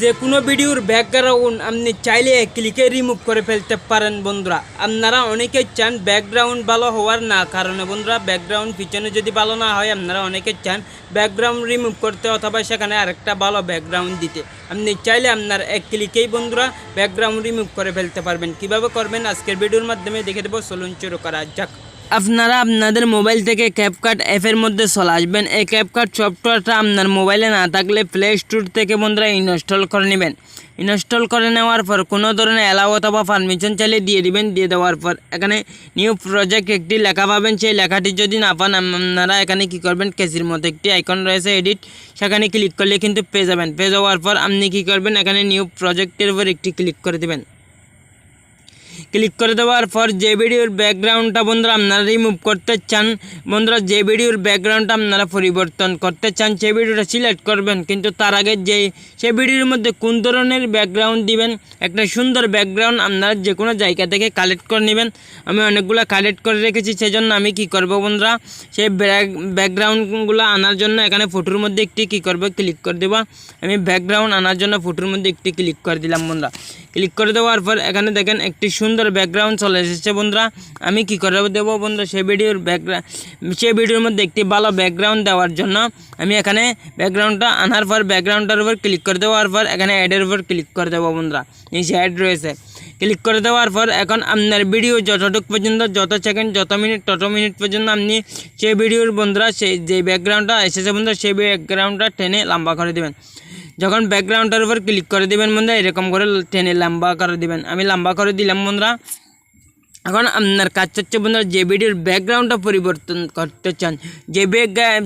যে কোনো ভিডিওর ব্যাকগ্রাউন্ড আপনি চাইলে ক্লিকে রিমুভ করে ফেলতে পারেন বন্ধুরা। আপনারা অনেকে চান ব্যাকগ্রাউন্ড ভালো হওয়ার না কারণে বন্ধুরা, ব্যাকগ্রাউন্ড পিছনে যদি ভালো না হয়, আপনারা অনেকে চান ব্যাকগ্রাউন্ড রিমুভ করতে অথবা সেখানে আরেকটা ভালো ব্যাকগ্রাউন্ড দিতে। আপনি চাইলে আপনার এক ক্লিকেই বন্ধুরা ব্যাকগ্রাউন্ড রিমুভ করে ফেলতে পারবেন। কীভাবে করবেন? আজকের ভিডিওর মাধ্যমে দেখে দেবো। চলুন শুরু করা যাক। আপনারা আপনাদের মোবাইল থেকে ক্যাপকাট অ্যাপের মধ্যে চলে আসবেন। এই ক্যাপকাট সফটওয়্যারটা আপনার মোবাইলে না থাকলে প্লে স্টোর থেকে বন্ধুরা ইনস্টল করে নেবেন। ইনস্টল করে নেওয়ার পর কোনো ধরনের অ্যালাউ অথবা পারমিশন চাইলে দিয়ে দিবেন। দিয়ে দেওয়ার পর এখানে নিউ প্রজেক্ট একটি লেখা পাবেন। সেই লেখাটি যদি না পান আপনারা এখানে কি করবেন? কেসির মতো একটি আইকন রয়েছে এডিট সেখানে ক্লিক করলে কিন্তু পেয়ে যাবেন। পেয়ে যাওয়ার পর আপনি কি করবেন? এখানে নিউ প্রজেক্টের উপর একটি ক্লিক করে দেবেন। ক্লিক করে দেওয়ার পর যে ভিডিওর ব্যাকগ্রাউন্ডটা বন্ধুরা আপনারা রিমুভ করতে চান, বন্ধুরা যে ভিডিওর ব্যাকগ্রাউন্ডটা আপনারা পরিবর্তন করতে চান, সেই ভিডিওটা সিলেক্ট করবেন। কিন্তু তার আগে যে, সেই ভিডিওর মধ্যে কোন ধরনের ব্যাকগ্রাউন্ড দিবেন, একটা সুন্দর ব্যাকগ্রাউন্ড আপনারা যে কোনো জায়গা থেকে কালেক্ট করে নেবেন। আমি অনেকগুলো কালেক্ট করে রেখেছি, সেজন্য আমি কি করব বন্ধুরা, সেই ব্যাকগ্রাউন্ডগুলো আনার জন্য এখানে ফটোর মধ্যে একটি কি করব ক্লিক করে দেবো। আমি ব্যাকগ্রাউন্ড আনার জন্য ফটোর মধ্যে একটি ক্লিক করে দিলাম বন্ধুরা। ক্লিক করে দেওয়ার পর এখানে দেখেন একটি সুন্দর ব্যাকগ্রাউন্ড চলে এসেছে বন্ধুরা। আমি কি করে দেবো বন্ধুরা সেই ভিডিওর ব্যাকগ্রাউন্ড সেই ভিডিওর মধ্যে একটি ভালো ব্যাকগ্রাউন্ড দেওয়ার জন্য আমি এখানে ব্যাকগ্রাউন্ডটা আনার পর ব্যাকগ্রাউন্ডটার উপর ক্লিক করে দেওয়ার পর এখানে অ্যাডের উপর ক্লিক করে দেবো বন্ধুরা। নিচে অ্যাড রয়েছে। ক্লিক করে দেওয়ার পর এখন আপনার ভিডিও যতটুক পর্যন্ত, যত সেকেন্ড যত মিনিট তত মিনিট পর্যন্ত আপনি সেই ভিডিওর বন্ধুরা সেই যে ব্যাকগ্রাউন্ডটা এসেছে বন্ধুরা সেই ব্যাকগ্রাউন্ডটা টেনে লম্বা করে দেবেন। যখন ব্যাকগ্রাউন্ডের উপর ক্লিক করে দিবেন বন্ধুরা, এরকম করে টেনে লম্বা করে দিবেন। আমি লম্বা করে দিলাম বন্ধুরা। এখন আপনার কাজ হচ্ছে বন্ধুরা, যে ভিডিওর ব্যাকগ্রাউন্ডটা পরিবর্তন করতে চান, যে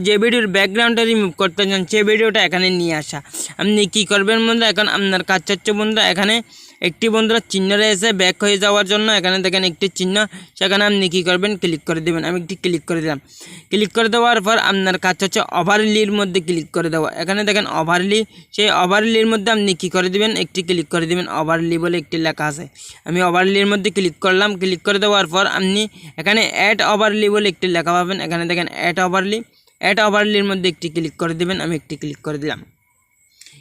যে ভিডিওর ব্যাকগ্রাউন্ডটা রিমুভ করতে চান, সে ভিডিওটা এখানে নিয়ে আসা। আপনি কি করবেন বন্ধুরা, এখন আপনার কাজ হচ্ছে বন্ধুরা, এখানে একটি বন্ধুরা চিহ্ন রয়েছে ব্যাক হয়ে যাওয়ার জন্য এখানে দেখেন একটি চিহ্ন, সেখানে আপনি কী করবেন? ক্লিক করে দেবেন। আমি একটি ক্লিক করে দিলাম। ক্লিক করে দেওয়ার পর আপনার কাজ হচ্ছে ওভারলির মধ্যে ক্লিক করে দেওয়া। এখানে দেখেন ওভারলি সেই ওভারলির মধ্যে আপনি কী করে দিবেন? একটি ক্লিক করে দিবেন। ওভারলি বলে একটি লেখা আছে। আমি ওভারলির মধ্যে ক্লিক করলাম। ক্লিক করে দেওয়ার পর আপনি এখানে অ্যাড ওভারলি বলে একটি লেখা পাবেন। এখানে দেখেন অ্যাড ওভারলি অ্যাড ওভারলির মধ্যে একটি ক্লিক করে দিবেন। আমি একটি ক্লিক করে দিলাম।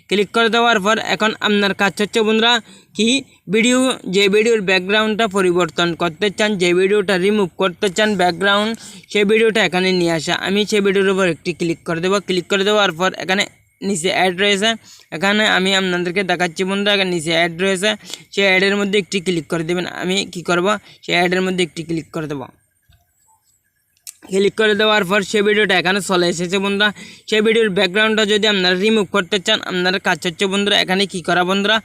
ক্লিক করে দেওয়ার পর এখন আপনার কাজ হচ্ছে বন্ধুরা কি ভিডিও যে ভিডিওর ব্যাকগ্রাউন্ডটা পরিবর্তন করতে চান, যে ভিডিওটা রিমুভ করতে চান ব্যাকগ্রাউন্ড সেই ভিডিওটা এখানে নিয়ে আসা। আমি সেই ভিডিওর উপর একটি ক্লিক করে দেবো। ক্লিক করে দেওয়ার পর এখানে নিচে অ্যাড রয়েছে। এখানে আমি আপনাদেরকে দেখাচ্ছি বন্ধুরা, এখানে নিচে অ্যাড রয়েছে। সেই অ্যাডের মধ্যে একটি ক্লিক করে দেবেন। আমি কি করব? সেই অ্যাডের মধ্যে একটি ক্লিক করে দেবো। ক্লিক করে দেওয়ার পর সেই ভিডিওটা এখানে চলে এসেছে বন্ধুরা। সেই ভিডিওর ব্যাকগ্রাউন্ডটা যদি আপনারা রিমুভ করতে চান, আপনারা কাজ হচ্ছে বন্ধুরা, এখানে কি করা বন্ধুরা?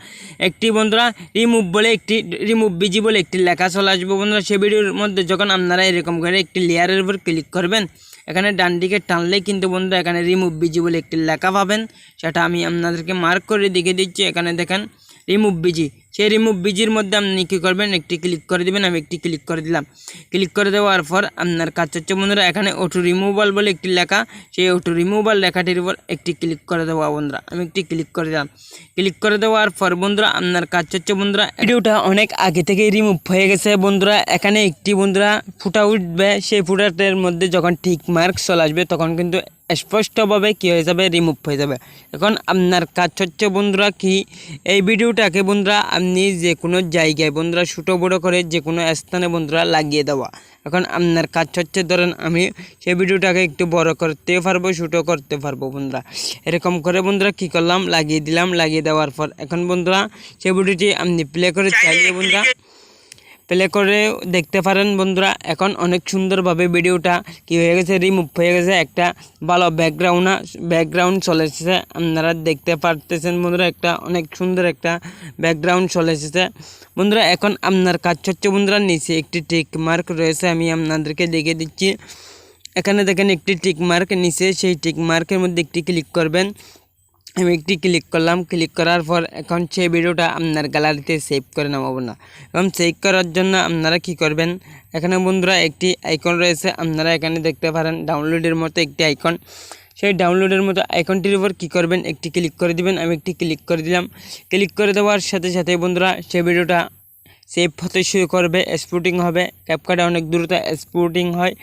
একটি বন্ধুরা রিমুভ বলে একটি রিমুভ বিজি বলে একটি লেখা চলে আসবে বন্ধুরা। সেই ভিডিওর মধ্যে যখন আপনারা এরকম করে একটি লেয়ারের উপর ক্লিক করবেন, এখানে ডান দিকে টানলেই কিন্তু বন্ধুরা এখানে রিমুভ বিজি বলে একটি লেখা পাবেন। সেটা আমি আপনাদেরকে মার্ক করে দেখিয়ে দিচ্ছি। এখানে দেখেন রিমুভ বিজি সেই রিমুভ বিজির মধ্যে আপনি কী করবেন? একটি ক্লিক করে দেবেন, আমি একটি ক্লিক করে দিলাম। ক্লিক করে দেওয়ার পর আপনার কাজ হচ্ছে বন্ধুরা, এখানে অটো রিমুভাল বলে একটি লেখা। সেই অটো রিমুভাল লেখাটির উপর একটি ক্লিক করে দেওয়া বন্ধুরা, আমি একটি ক্লিক করে দিলাম। ক্লিক করে দেওয়ার পর বন্ধুরা, আপনার কাজ হচ্ছে বন্ধুরা, ভিডিওটা অনেক আগে থেকেই রিমুভ হয়ে গেছে বন্ধুরা। এখানে একটি বন্ধুরা ফুটা উঠবে, সেই ফুটাটের মধ্যে যখন ঠিক মার্ক চলে আসবে, তখন কিন্তু স্পষ্টভাবে কী হয়ে যাবে রিমুভ হয়ে যাবে। এখন আপনার কাজ হচ্ছে বন্ধুরা কি এই ভিডিওটাকে বন্ধুরা আপনি যে কোনো জায়গায় বন্ধুরা ছোটো বড়ো করে যে কোনো স্থানে বন্ধুরা লাগিয়ে দেওয়া। এখন আপনার কাজ হচ্ছে ধরেন আমি সেই ভিডিওটাকে একটু বড় করতে পারব ছোটো করতে পারব বন্ধুরা। এরকম করে বন্ধুরা কি করলাম লাগিয়ে দিলাম লাগিয়ে দেওয়ার পর এখন বন্ধুরা সেই ভিডিওটি আপনি প্লে করে চাইলে বন্ধুরা প্লে করে দেখতে পারেন বন্ধুরা। এখন অনেক সুন্দরভাবে ভিডিওটা কি হয়ে গেছে রিমুভ হয়ে গেছে। একটা ভালো ব্যাকগ্রাউন্ড ব্যাকগ্রাউন্ড চলে এসেছে। আপনারা দেখতে পারতেছেন বন্ধুরা, একটা অনেক সুন্দর একটা ব্যাকগ্রাউন্ড চলে এসেছে। বন্ধুরা, এখন আপনার কাজ হচ্ছে বন্ধুরা, নিচে একটি টিক মার্ক রয়েছে, আমি আপনাদেরকে দেখে দিচ্ছি। এখানে দেখেন একটি টিক মার্ক নিচে সেই টিক মার্কের মধ্যে একটি ক্লিক করবেন। আমি একটি ক্লিক করলাম। ক্লিক করার পর এখন সেই ভিডিওটা আপনার গ্যালারিতে সেভ করে নামাবো না। এবং সেভ করার জন্য আপনারা কি করবেন? এখানে বন্ধুরা একটি আইকন রয়েছে। আপনারা এখানে দেখতে পারেন ডাউনলোডের মতো একটি আইকন সেই ডাউনলোডের মতো আইকনটির উপর কী করবেন? একটি ক্লিক করে দিবেন। আমি একটি ক্লিক করে দিলাম। ক্লিক করে দেওয়ার সাথে সাথে বন্ধুরা সেই ভিডিওটা সেভ হতে শুরু করবে। স্পুটিং হবে। ক্যাপকাটে অনেক দ্রুত স্পুটিং হয়।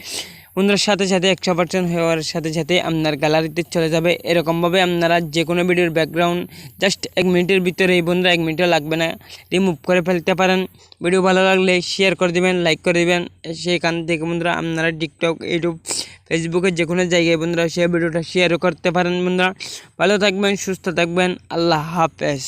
বন্ধুরা, সাথে সাথে একশো পার্সেন্ট হওয়ার সাথে সাথে আপনার গ্যালারিতে চলে যাবে। এরকমভাবে আপনারা যে কোনো ভিডিওর ব্যাকগ্রাউন্ড জাস্ট এক মিনিটের ভিতরে এই বন্ধুরা, এক মিনিটও লাগবে না। রিমুভ করে ফেলতে পারেন। ভিডিও ভালো লাগলে শেয়ার করে দিবেন লাইক করে দিবেন। সেখান থেকে বন্ধুরা, আপনারা টিকটক ইউটিউব ফেসবুকে যে কোনো জায়গায় বন্ধুরা, সেই ভিডিওটা শেয়ারও করতে পারেন বন্ধুরা। ভালো থাকবেন, সুস্থ থাকবেন। আল্লাহ হাফেজ।